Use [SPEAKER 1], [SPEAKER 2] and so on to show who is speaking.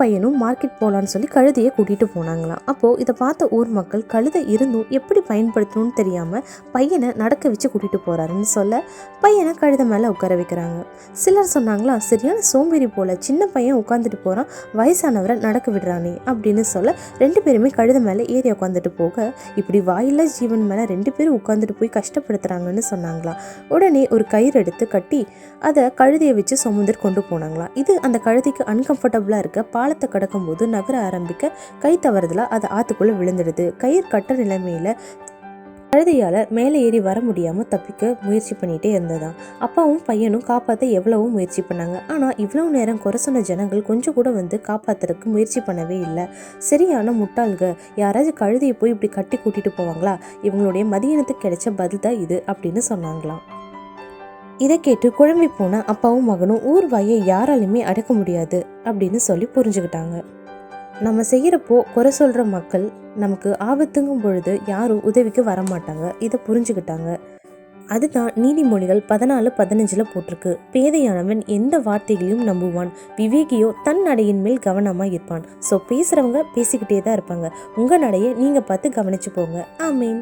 [SPEAKER 1] பையனும் மார்க்கெட் போகலான்னு சொல்லி கழுதையை கூட்டிகிட்டு போனாங்களாம். அப்போது இதை பார்த்த ஊர் மக்கள் கழுதை இருந்தும் எப்படி பயன்படுத்தணும்னு தெரியாமல் பையனை நடக்க வச்சு கூட்டிகிட்டு போகிறாருன்னு சொல்ல பையனை கழுதை மேலே உட்கார வைக்கிறாங்க. சிலர் சொன்னாங்களா சரியான சோம்பேறி போல் சின்ன பையன் உட்காந்துட்டு போகிறான் வயசானவரை நடக்க விடுறானே அப்படின்னு சொல்ல ரெண்டு பேருமே கழுதை மேலே ஏறி உட்காந்துட்டு போக இப்படி வாயில்லா ஜீவன் மேலே ரெண்டு பேரும் உட்காந்துட்டு போய் கஷ்டப்படுத்துகிறாங்கன்னு சொன்னாங்களாம். உடனே ஒரு கயிறு எடுத்து கட்டி அதை கழுதையை வச்சு சுமந்துட்டு கொண்டு போனாங்களாம். இது அந்த கழுதைக்கு அன்கம்ஃபர்டபுளாக இருக்க பால் பாலத்தை கடக்கும்போது நகர ஆரம்பிக்க கை தவறுதலா அது ஆற்றுக்குள்ளே விழுந்துடுது. கயிறு கட்ட நிலைமையில் கழுதையால் மேலே ஏறி வர முடியாமல் தப்பிக்க முயற்சி பண்ணிகிட்டே இருந்ததாம். அப்பாவும் பையனும் காப்பாற்ற எவ்வளவோ முயற்சி பண்ணாங்க. ஆனால் இவ்வளோ நேரம் குறை சொன்ன ஜனங்கள் கொஞ்சம் கூட வந்து காப்பாற்றுறதுக்கு முயற்சி பண்ணவே இல்லை. சரியான முட்டாள்க. யாராச்சும் கழுதையை போய் இப்படி கட்டி கூட்டிகிட்டு போவாங்களா? இவங்களுடைய மதியானத்துக்கு கிடைச்ச பதில் தான் இது அப்படின்னு சொன்னாங்களாம். இதை கேட்டு குழம்பி போன அப்பாவும் மகனும் ஊர் வாயை யாராலுமே அடக்க முடியாது அப்படின்னு சொல்லி புரிஞ்சுக்கிட்டாங்க. நம்ம செய்கிறப்போ குறை சொல்கிற மக்கள் நமக்கு ஆபத்துங்கும் பொழுது யாரும் உதவிக்கு வர மாட்டாங்க இதை புரிஞ்சுக்கிட்டாங்க. அதுதான் நீதிமொழிகள் பதினாலு பதினஞ்சில் போட்டிருக்கு. பேதையானவன் எந்த வார்த்தைகளையும் நம்புவான். விவேகியோ தன் நடையின் மேல் கவனமாக இருப்பான். ஸோ பேசுகிறவங்க பேசிக்கிட்டே தான் இருப்பாங்க. உங்கள் நடையை நீங்கள் பார்த்து கவனிச்சு போங்க. ஆமீன்.